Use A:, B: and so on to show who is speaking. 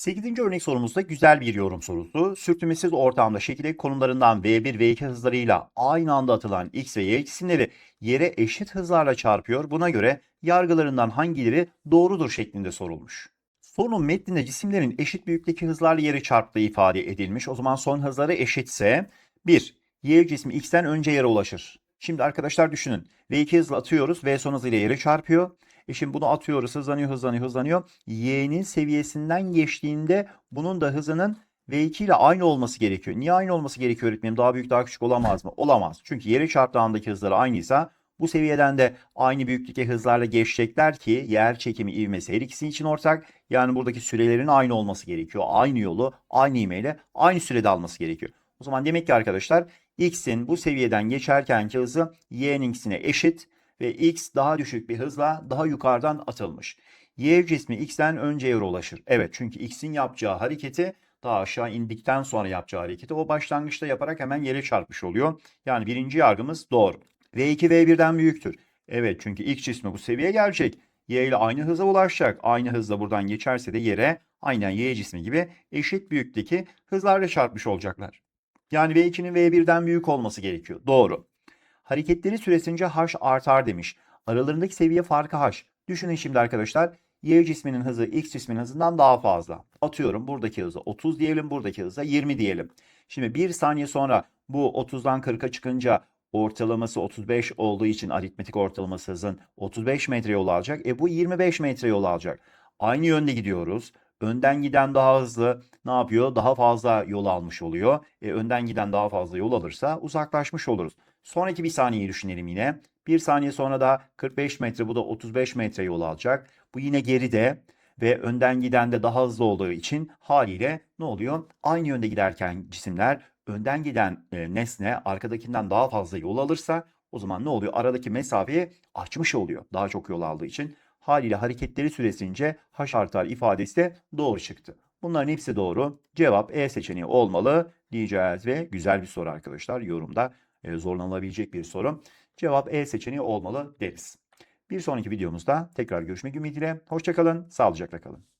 A: 8. örnek sorumuzda güzel bir yorum sorusu. Sürtünmesiz ortamda şekil konumlarından V1 V2 hızlarıyla aynı anda atılan X ve Y cisimleri yere eşit hızlarla çarpıyor. Buna göre yargılarından hangileri doğrudur şeklinde sorulmuş. Sorunun metninde cisimlerin eşit büyüklükteki hızlarla yere çarptığı ifade edilmiş. O zaman son hızları eşitse 1. Y cismi X'ten önce yere ulaşır. Şimdi arkadaşlar düşünün. V2 hızla atıyoruz. V son hızıyla yere çarpıyor. E şimdi bunu atıyoruz. Hızlanıyor, hızlanıyor, hızlanıyor. Y'nin seviyesinden geçtiğinde bunun da hızının V2 ile aynı olması gerekiyor. Niye aynı olması gerekiyor öğretmenim? Daha büyük, daha küçük olamaz mı? Olamaz. Çünkü yere çarptığı andaki hızları aynıysa bu seviyeden de aynı büyüklükte hızlarla geçecekler ki yer çekimi ivmesi her ikisi için ortak. Yani buradaki sürelerin aynı olması gerekiyor. Aynı yolu aynı ivmeyle aynı sürede alması gerekiyor. O zaman demek ki arkadaşlar x'in bu seviyeden geçerkenki hızı y'ninkisine eşit ve x daha düşük bir hızla daha yukarıdan atılmış. Y cismi x'ten önce yere ulaşır. Evet çünkü x'in yapacağı hareketi daha aşağı indikten sonra yapacağı hareketi o başlangıçta yaparak hemen yere çarpmış oluyor. Yani birinci yargımız doğru. V2 V1'den büyüktür. Evet çünkü x cismi bu seviyeye gelecek. Y ile aynı hıza ulaşacak. Aynı hızla buradan geçerse de yere aynen Y cismi gibi eşit büyüklükteki hızlarla çarpmış olacaklar. Yani V2'nin V1'den büyük olması gerekiyor. Doğru. Hareketleri süresince H artar demiş. Aralarındaki seviye farkı H. Düşünün şimdi arkadaşlar. Y cisminin hızı X cisminin hızından daha fazla. Atıyorum buradaki hızı 30 diyelim, buradaki hızı 20 diyelim. Şimdi bir saniye sonra bu 30'dan 40'a çıkınca ortalaması 35 olduğu için aritmetik ortalaması hızın 35 metre yol alacak. E bu 25 metre yol alacak. Aynı yönde gidiyoruz. Önden giden daha hızlı ne yapıyor? Daha fazla yol almış oluyor. E, önden giden daha fazla yol alırsa uzaklaşmış oluruz. Sonraki bir saniyeyi düşünelim yine. Bir saniye sonra da 45 metre bu da 35 metre yol alacak. Bu yine geride ve önden giden de daha hızlı olduğu için haliyle ne oluyor? Aynı yönde giderken cisimler önden giden e, nesne arkadakinden daha fazla yol alırsa o zaman ne oluyor? Aradaki mesafeyi açmış oluyor. Daha çok yol aldığı için. Haliyle hareketleri süresince H artar ifadesi de doğru çıktı. Bunların hepsi doğru. Cevap E seçeneği olmalı diyeceğiz ve güzel bir soru arkadaşlar. Yorumda e, zorlanılabilecek bir soru. Cevap E seçeneği olmalı deriz. Bir sonraki videomuzda tekrar görüşmek ümidiyle. Hoşçakalın, sağlıcakla kalın.